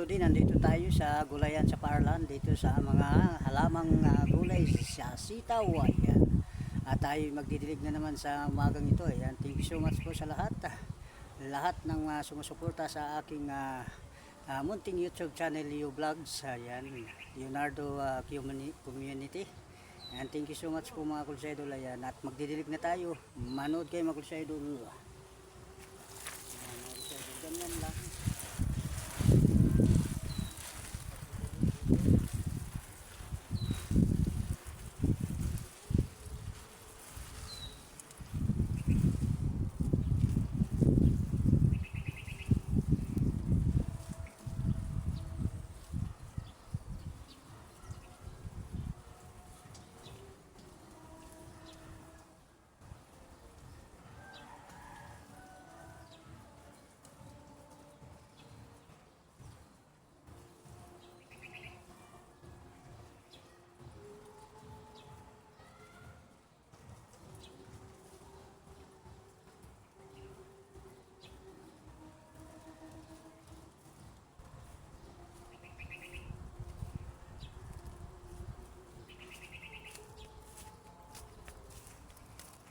Lodi, nandito tayo sa gulayan sa Parlan, dito sa mga halamang ah, gulay sa sitaw. Ayan. At tayo magdidilig na naman sa umagang ito. Ayan. Thank you so much po sa lahat. ah. Lahat ng ah, sumusuporta sa aking ah, ah, munting YouTube channel, Leo Vlogs. Ayan. Leonardo Communi- Community. Ayan. Thank you so much po mga kulsedol. Ayan. At magdidilig na tayo. Manood kayo mga kulsedol. Ayan, mga kulsedol. Ganyan lang.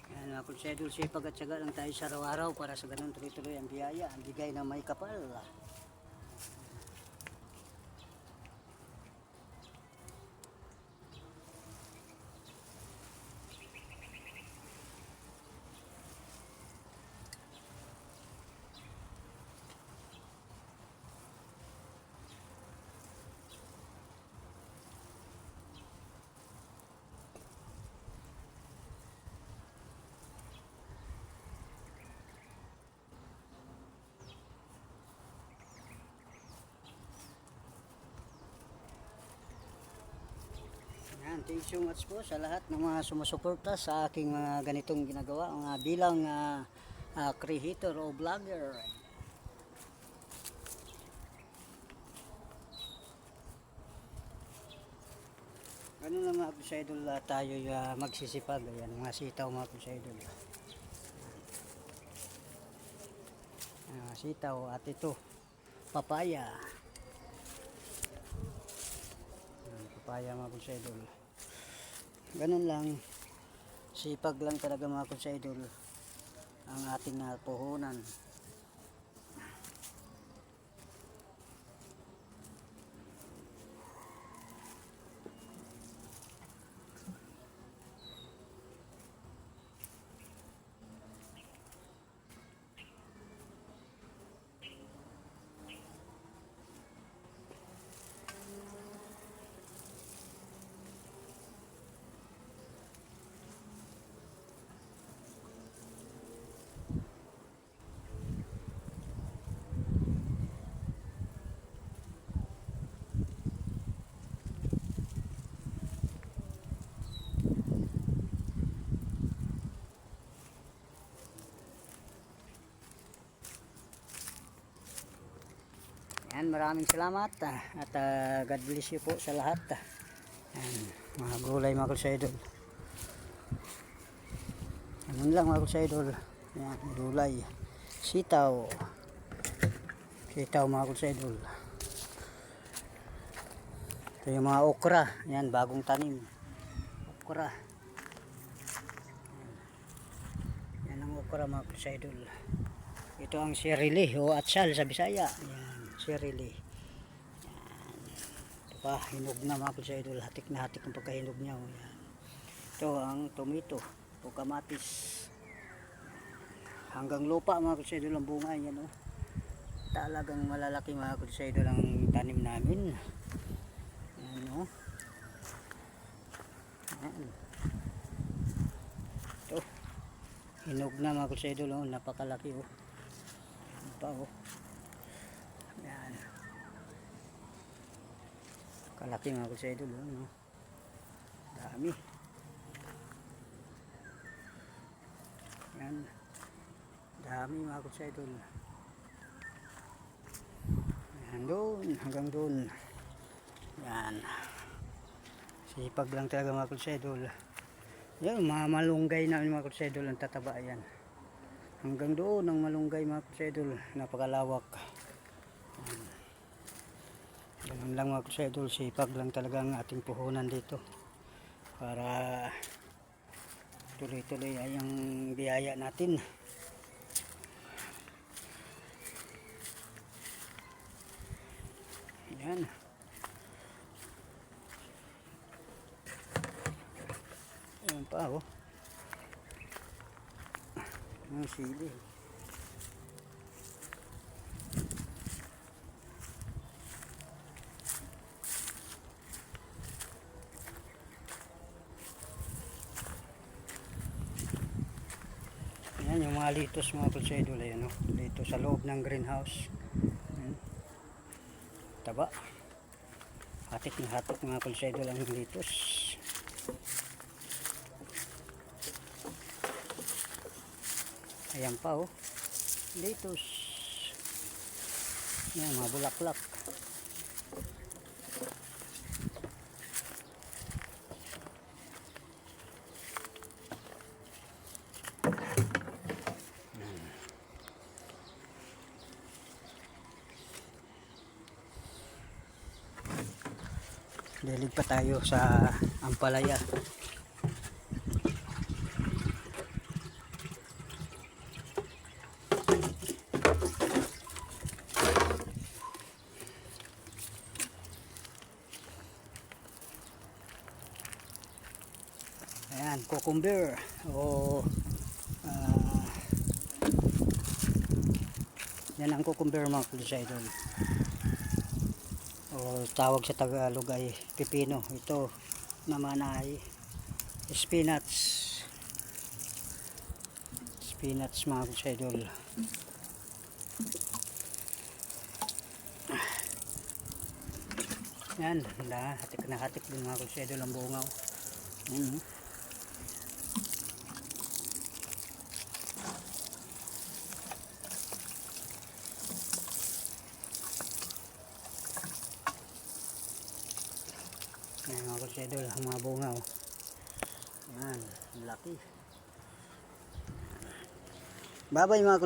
Yan mga konsedol, sipag at syaga lang tayo sa araw-araw para sa ganun tuloy-tuloy ang biyaya, ang bigay ng may kapal. Yan, thank you so much po sa lahat ng mga sumusuporta sa aking mga ganitong ginagawa, mga bilang ah, ah, creator o vlogger. Ganun lang mga kusaidol ah, tayo ah, magsisipag. Ayan, mga sitaw mga kusaidol. Ah, sitaw at ito, papaya. Papaya mga kusaidol. Ganun lang. Sipag lang talaga mga kusaidol ang ating napuhunan. Yan, maraming salamat at ah, God bless you po sa lahat. ah. Yan, mga gulay mga kulsaidol. Ganun lang mga kulsaidol. Yan, gulay. Sitaw. Sitaw mga kulsaidol. Ito yung mga okra. Yan, bagong tanim. Okra. Yan, ang okra mga kulsaidol. Ito ang sirili o atsal sa Bisaya. Yan, sirili. Yan. Ito pa, hinog na mga sa idol. Hatik na hatik ang pagkahinog niya. oh. Yan. Ito ang tomato o kamatis. Hanggang lupa mga sa idol ang bunga yan. Oh. Talagang malalaki mga sa idol ang tanim namin. Yan oh. Yan. Ito. Hinog na mga sa idol. Oh. Napakalaki oh pa oh. Yan. Kalaki mga sa idol oh, no? Dami. Yan. Dami mga sa idol. Yan doon, hanggang doon. Yan. Sipag lang talaga mga sa idol. Yan, mga malunggay na mga idol ang tataba yan hanggang doon ang malunggay mga kusedol napakalawak Ayan. Ganun lang mga kusedol, sipag lang talaga ang ating puhunan dito. Para tuloy-tuloy ay ang biyaya natin. Yan. Ayan pa oh. Ang sili. Yan yung mga litos mga pulsedol ayan oh. Dito sa loob ng greenhouse. Ayan. Taba. Hatik na hatik mga pulsedol ang litos. Ayan pa oh. Litos. Yan mga bulaklak. Dilig pa tayo sa Ampalaya. Ayan, cucumber o ah, yan ang cucumber mga kulisay doon tawag sa Tagalog ay pipino. Ito naman ay spinach. Spinach mga kusidol yan na hatik na hatik din mga kusidol ang bungaw yan oh. Yan mga kusidol ang mga bungaw yan ang laki. Babay mga